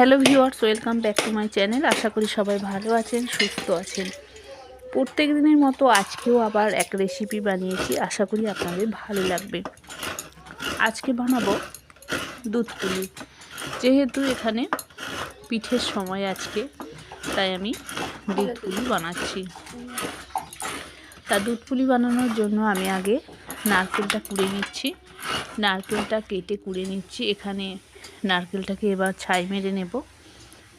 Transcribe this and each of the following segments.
Hello viewers, welcome back to my channel. আশা করি সবাই ভালো আছেন, সুস্থ আছেন। প্রত্যেক দিনের মতো আজকেও আবার এক রেসিপি বানিয়েছি, আশা করি আপনাদের ভালো লাগবে। আজকে বানাবো দুধ পুলি। যেহেতু এখানে পিঠের সময় আজকে, তাই আমি দুধ পুলি বানাচ্ছি। তা দুধ পুলি বানানোর জন্য আমি আগে নারকেলটা কুড়ে নিচ্ছি। নারকেলটা কেটে কুড়ে নিচ্ছি। এখানে নারকেলটাকে এবার ছাই মেরে নেব।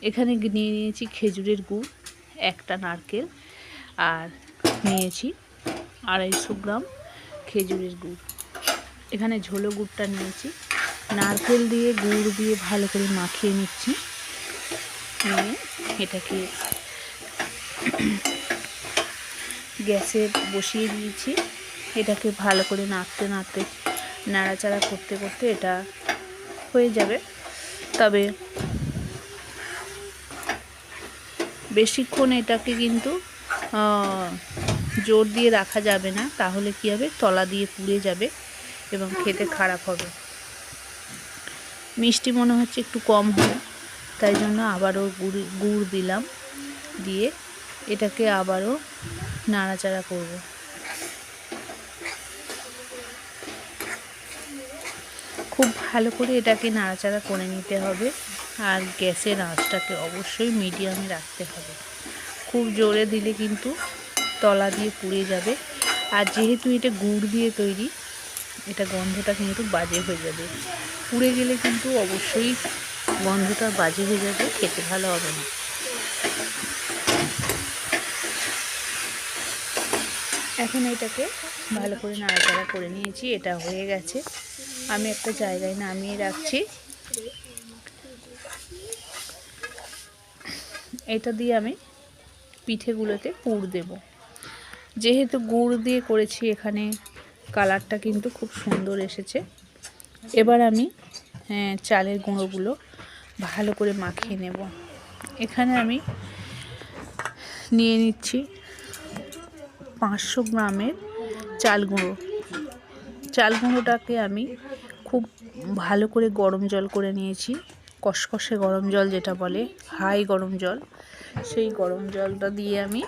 এখানে নিয়ে নিয়েছি খেজুরের গুড়, একটা নারকেল, আর নিয়েছি আড়াইশো গ্রাম খেজুরের গুড়। এখানে ঝোলো গুড়টা নিয়েছি। নারকেল দিয়ে গুড় দিয়ে ভালো করে মাখিয়ে নিচ্ছি। নিয়ে এটাকে গ্যাসে বসিয়ে দিয়েছি। এটাকে ভালো করে নাড়তে নাড়তে, নাড়াচাড়া করতে করতে এটা হয়ে যাবে। তবে বেশিক্ষণ এটাকে কিন্তু জোর দিয়ে রাখা যাবে না, তাহলে কী হবে? তলা দিয়ে পুড়ে যাবে এবং খেতে খারাপ হবে। মিষ্টি মনে হচ্ছে একটু কম হবে, তাই জন্য আবারও গুড় গুড় দিলাম, দিয়ে এটাকে আবারও নাড়াচাড়া করব। খুব ভালো করে এটাকে নাড়াচাড়া করে নিতে হবে আর গ্যাসের আঁচটাকে অবশ্যই মিডিয়ামে রাখতে হবে। খুব জোরে দিলে কিন্তু তলা দিয়ে পুড়ে যাবে। আর যেহেতু এটা গুড় দিয়ে তৈরি, এটা গন্ধটা কিন্তু বাজে হয়ে যাবে। পুড়ে গেলে কিন্তু অবশ্যই গন্ধটা বাজে হয়ে যাবে, খেতে ভালো হবে না। এখন এটাকে ভালো করে নাড়াচাড়া করে নিয়েছি, এটা হয়ে গেছে। আমি একটা জায়গায় নামিয়ে রাখছি। এটা দিয়ে আমি পিঠেগুলোতে পুর দেব। যেহেতু গুড় দিয়ে করেছি এখানে কালারটা কিন্তু খুব সুন্দর এসেছে। এবার আমি হ্যাঁ, চালের গুঁড়োগুলো ভালো করে মাখিয়ে নেব। এখানে আমি নিয়ে নিচ্ছি পাঁচশো গ্রামের চাল গুঁড়ো। চাল গুঁড়োটাকে আমি খুব ভালো করে গরম জল করে নিয়েছি। কষকষে গরম জল যেটা বলে, হাই গরম জল। সেই গরম জলটা দিয়ে আমি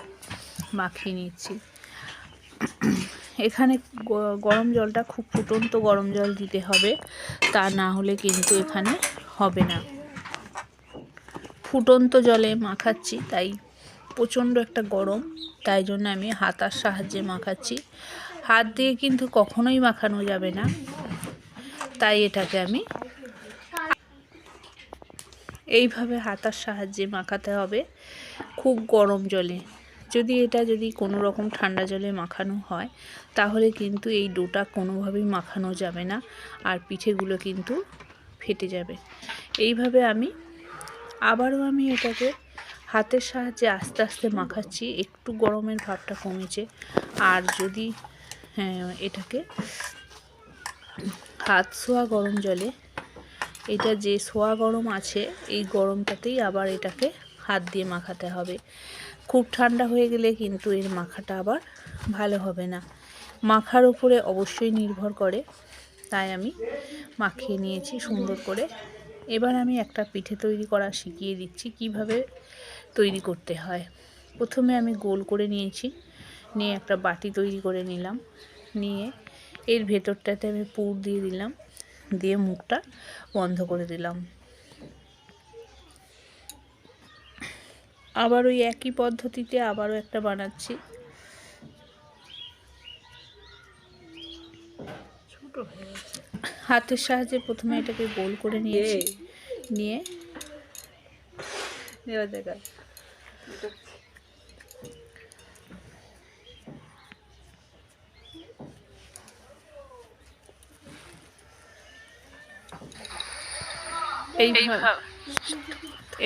মাখিয়ে নিচ্ছি। এখানে গরম জলটা খুব ফুটন্ত গরম জল দিতে হবে, তা না হলে কিন্তু এখানে হবে না। ফুটন্ত জলে মাখাচ্ছি, তাই প্রচণ্ড একটা গরম, তাই জন্য আমি হাতার সাহায্যে মাখাচ্ছি। হাত দিয়ে কিন্তু কখনোই মাখানো যাবে না। তাই এটাকে আমি এইভাবে হাতার সাহায্যে মাখাতে হবে। খুব গরম জলে। যদি এটা যদি কোনো রকম ঠান্ডা জলে মাখানো হয় তাহলে কিন্তু এই ডোটা কোনোভাবেই মাখানো যাবে না আর পিঠেগুলো কিন্তু ফেটে যাবে। এইভাবে আমি আবারও আমি এটাকে হাতের সাহায্যে আস্তে আস্তে মাখাচ্ছি। একটু গরমের ভাবটা কমেছে। আর যদি হ্যাঁ, এটাকে হাত ছোঁয়া গরম জলে। এটা যে সোয়া গরম আছে, এই গরমটাতেই আবার এটাকে হাত দিয়ে মাখাতে হবে। খুব ঠান্ডা হয়ে গেলে কিন্তু এর মাখাটা আবার ভালো হবে না। মাখার উপরে অবশ্যই নির্ভর করে, তাই আমি মাখিয়ে নিয়েছি সুন্দর করে। এবার আমি একটা পিঠে তৈরি করা শিখিয়ে দিচ্ছি কীভাবে তৈরি করতে হয়। প্রথমে আমি গোল করে নিয়েছি, নিয়ে একটা বাটি তৈরি করে নিলাম। নিয়ে এর ভেতরটাতে আমি পুর দিয়ে দিলাম দিয়ে মুখটা বন্ধ করে দিলাম। আবার ওই একই পদ্ধতিতে আবারও একটা বানাচ্ছি। হাতের সাহায্যে প্রথমে এটাকে গোল করে নিয়েছি নিয়ে দেখা।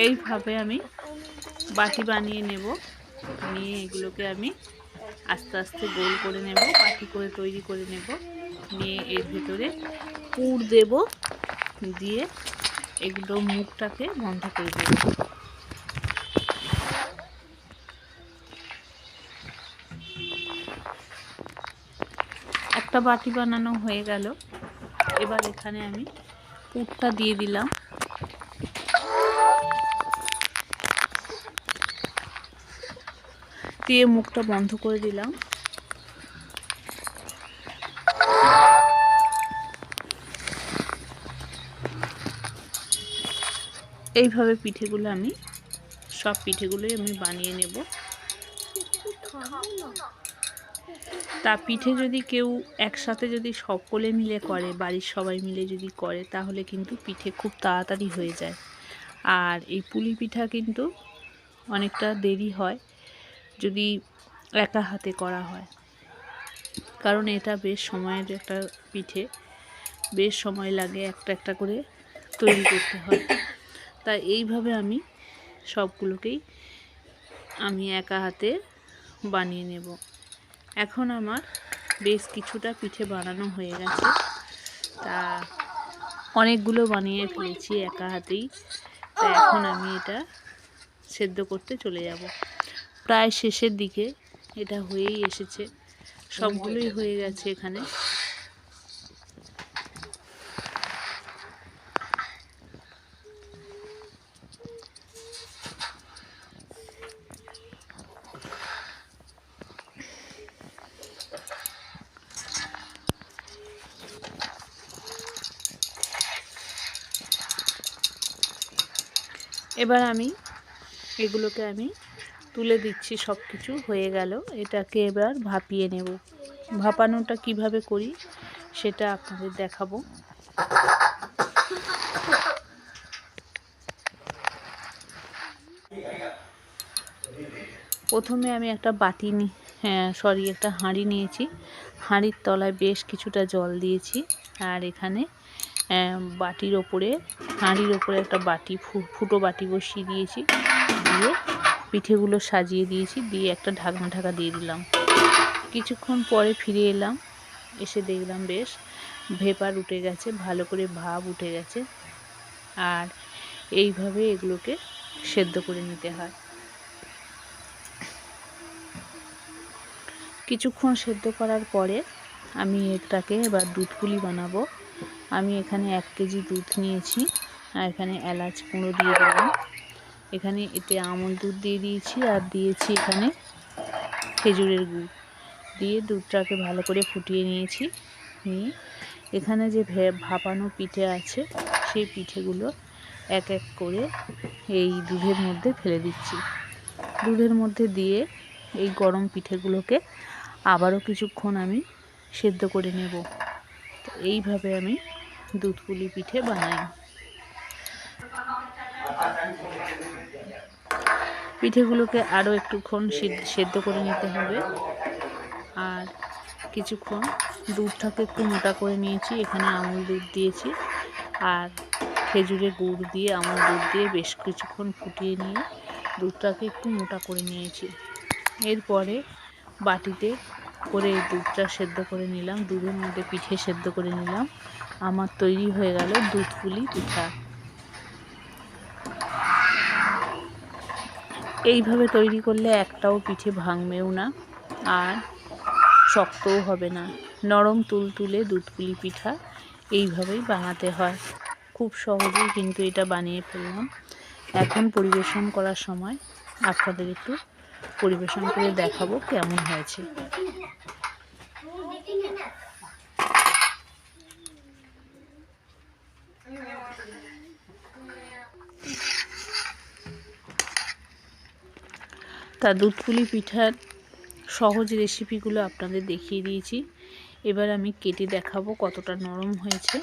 এইভাবে আমি বাটি বানিয়ে নেব। নিয়ে এগুলোকে আমি আস্তে আস্তে গোল করে নেব, বাটি করে তৈরি করে নেব। নিয়ে এর ভিতরে পুর দেব, দিয়ে এগুলো মুখটাকে বন্ধ করে দেব। একটা বাটি বানানো হয়ে গেল। এবার এখানে আমি পুরটা দিয়ে দিলাম। দিয়ে মুখটা বন্ধ করে দিলাম। এইভাবে পিঠেগুলো আমি, সব পিঠেগুলোই আমি বানিয়ে নেব। তা পিঠে যদি কেউ একসাথে যদি সকলে মিলে করে, বাড়ির সবাই মিলে যদি করে, তাহলে কিন্তু পিঠে খুব তাড়াতাড়ি হয়ে যায়। আর এই পুলি পিঠা কিন্তু অনেকটা দেরি হয়। যদি একা হাতে করা হয়। কারণ এটা বেশ সময়ের একটা পিঠে, বেশ সময় লাগে একটা একটা করে তৈরি করতে হয়। তাই এইভাবে আমি সবগুলোকেই আমি একা হাতে বানিয়ে নেব। এখন আমার বেশ কিছুটা পিঠে বানানো হয়ে গেছে। তা অনেকগুলো বানিয়ে ফেলেছি একা হাতেই। তা এখন আমি এটা সেদ্ধ করতে চলে যাব। প্রায় শেষের দিকে এটা হয়েই এসেছে। সবগুলোই হয়ে গেছে এখানে। এবার আমি এগুলোকে আমি তুলে দিচ্ছি সব কিছু হয়ে গেল। এটাকে এবার ভাপিয়ে নেব। ভাপানোটা কীভাবে করি সেটা আপনাদের দেখাবো। প্রথমে আমি একটা বাটি নি হ্যাঁ সরি একটা হাঁড়ি নিয়েছি। হাঁড়ির তলায় বেশ কিছুটা জল দিয়েছি। আর এখানে বাটির ওপরে, হাঁড়ির ওপরে একটা বাটি ফুটো বাটি বসিয়ে দিয়েছি। দিয়ে পিঠেগুলো সাজিয়ে দিয়েছি, দিয়ে একটা ঢাকনা ঢাকা দিয়ে দিলাম। কিছুক্ষণ পরে ফিরে এলাম, এসে দেখলাম বেশ ভেপার উঠে গেছে, ভালো করে ভাব উঠে গেছে। আর এইভাবে এগুলোকে সেদ্ধ করে নিতে হয়। কিছুক্ষণ সেদ্ধ করার পরে আমি এটাকে এবার দুধ পুলি বানাবো। আমি এখানে এক কেজি দুধ নিয়েছি, আর এখানে এলাচ কুঁড়ো দিয়ে দিলাম। এখানে এতে আমল দুধ দিয়ে দিয়েছি আর দিয়েছি এখানে খেজুরের গুড়। দিয়ে দুধটাকে ভালো করে ফুটিয়ে নিয়েছি। নিয়ে এখানে যে ভাপানো পিঠে আছে, সেই পিঠেগুলো এক এক করে এই দুধের মধ্যে ফেলে দিচ্ছি। দুধের মধ্যে দিয়ে এই গরম পিঠেগুলোকে আবারও কিছুক্ষণ আমি সেদ্ধ করে নেব। এইভাবে আমি দুধ পুলি পিঠে বানাই। পিঠেগুলোকে আরও একটুক্ষণ সেদ্ধ করে নিতে হবে। আর কিছুক্ষণ দুধটাকে একটু মোটা করে নিয়েছি। এখানে আমুল দুধ দিয়েছি। আর খেজুরে গুড় দিয়ে, আমুল দুধ দিয়ে বেশ কিছুক্ষণ ফুটিয়ে নিয়ে দুধটাকে একটু মোটা করে নিয়েছি। এরপরে বাটিতে করে দুধটা সেদ্ধ করে নিলাম। দুধের মধ্যে পিঠে সেদ্ধ করে নিলাম। আমার তৈরি হয়ে গেল দুধ পুলি পিঠা। এইভাবে তৈরি করলে একটাও পিঠে ভাঙবেও না আর শক্তও হবে না। নরম তুল তুলে দুধপুলি পিঠা এইভাবেই বানাতে হয়। খুব সহজেই কিন্তু এটা বানিয়ে ফেললাম। এখন পরিবেশন করার সময় আপনাদের একটু পরিবেশন করে দেখাবো কেমন হয়েছে। তা দুধপুলি পিঠার সহজ রেসিপিগুলো আপনাদের দেখিয়ে দিয়েছি। এবার আমি কেটে দেখাবো কতটা নরম হয়েছে।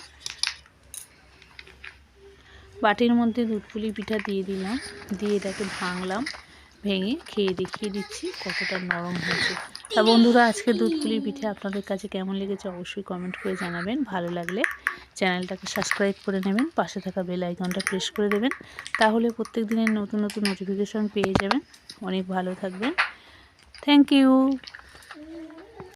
বাটির মধ্যে দুধপুলি পিঠা দিয়ে দিলাম, দিয়ে এটাকে ভাঙলাম, ভেঙে খেয়ে দেখিয়ে দিচ্ছি কতটা নরম হয়েছে। তা বন্ধুরা আজকে দুধপুলি পিঠে আপনাদের কাছে কেমন লেগেছে অবশ্যই কমেন্ট করে জানাবেন। ভালো লাগলে চ্যানেলটাকে সাবস্ক্রাইব করে নেবেন, পাশে থাকা বেল আইকনটা প্রেস করে দেবেন, তাহলে প্রত্যেক দিনের নতুন নতুন নোটিফিকেশন পেয়ে যাবেন। অনেক ভালো থাকবেন। Thank you